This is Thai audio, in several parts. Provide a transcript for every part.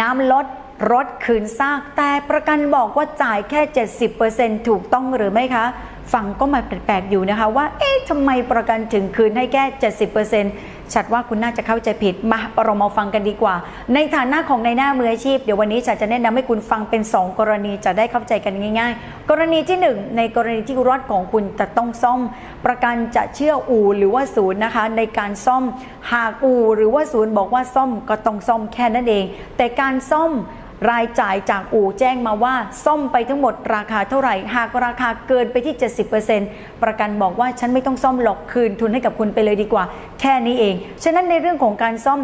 น้ำลดรถคืนซากแต่ประกันบอกว่าจ่ายแค่ 70%ถูกต้องหรือไม่คะฟังก็มาแปลกๆอยู่นะคะว่า เอ๊ะทำไมประกันถึงคืนให้แค่ 70%ชัดว่าคุณน่าจะเข้าใจผิด มาเรามาฟังกันดีกว่า ในฐานะของในหน้ามืออาชีพ เดี๋ยววันนี้ฉันจะแนะนำให้คุณฟังเป็น 2 กรณีจะได้เข้าใจกันง่าย ๆ กรณีที่ 1 ในกรณีที่รถของคุณจะต้องซ่อม ประกันจะเชื่ออู่หรือว่าศูนย์นะคะ ในการซ่อม หากอู่หรือว่าศูนย์บอกว่าซ่อมก็ต้องซ่อมแค่นั้นเอง แต่การซ่อม รายจ่ายจากอู่แจ้งมาว่า ซ่อมไปทั้งหมดราคาเท่าไหร่ หากราคาเกินไปที่ 70%ประกันบอกว่าฉันไม่ต้องซ่อมหรอกคืนทุนให้กับคุณไปเลยดีกว่า แค่นี้เอง ฉะนั้นในเรื่องของการซ่อม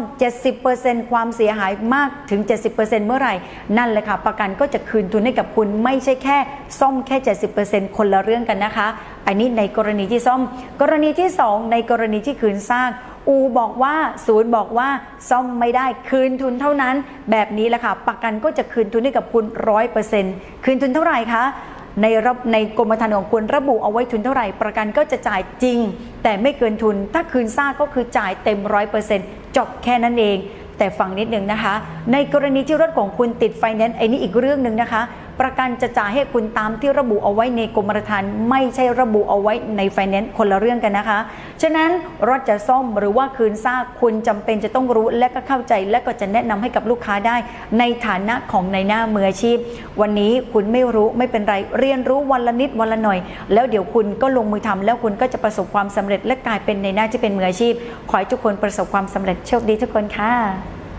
70%ความเสียหายมากถึง 70%เมื่อไหร่ นั่นแหละค่ะ ประกันก็จะคืนทุนให้กับคุณไม่ใช่แค่ ซ่อมแค่ 70%คนละเรื่องกันนะคะ อันนี้ในกรณีที่ซ่อม กรณีที่ 2 ในกรณีที่คืนสร้าง อูบอกว่าศูนย์บอกว่าซ่อมไม่ได้คืนทุนเท่านั้น แบบนี้แหละค่ะประกันก็จะคืนทุนให้กับคุณร้อยเปอร์เซ็นต์คืนทุนเท่าไหร่คะในรับในกรมธรรม์ของคุณระบุเอาไว้ทุนเท่าไหร่ ประกันก็จะจ่ายจริง แต่ไม่เกินทุน ถ้าคืนซากก็คือจ่ายเต็มร้อยเปอร์เซ็นต์จบแค่นั้นเอง แต่ฟังนิดนึงนะคะ ในกรณีที่รถของคุณติดไฟแนนซ์ไอ้นี่อีกเรื่องหนึ่งนะคะ ประกันจะจ่ายให้คุณตามที่ระบุเอาไว้ในกรมธรรม์ไม่ใช่ระบุเอาไว้ในไฟแนนซ์คนละเรื่องกันนะคะ ฉะนั้นรถจะซ่อมหรือว่าคืนซากคุณจำเป็นจะต้องรู้และก็เข้าใจและก็จะแนะนำให้กับลูกค้าได้ ในฐานะของในหน้ามืออาชีพ วันนี้คุณไม่รู้ไม่เป็นไรเรียนรู้วันละนิดวันละหน่อย แล้วเดี๋ยวคุณก็ลงมือทำแล้วคุณก็จะประสบความสำเร็จและกลายเป็นในหน้าที่เป็นมืออาชีพ ขอให้ทุกคนประสบความสำเร็จโชคดีทุกคนค่ะ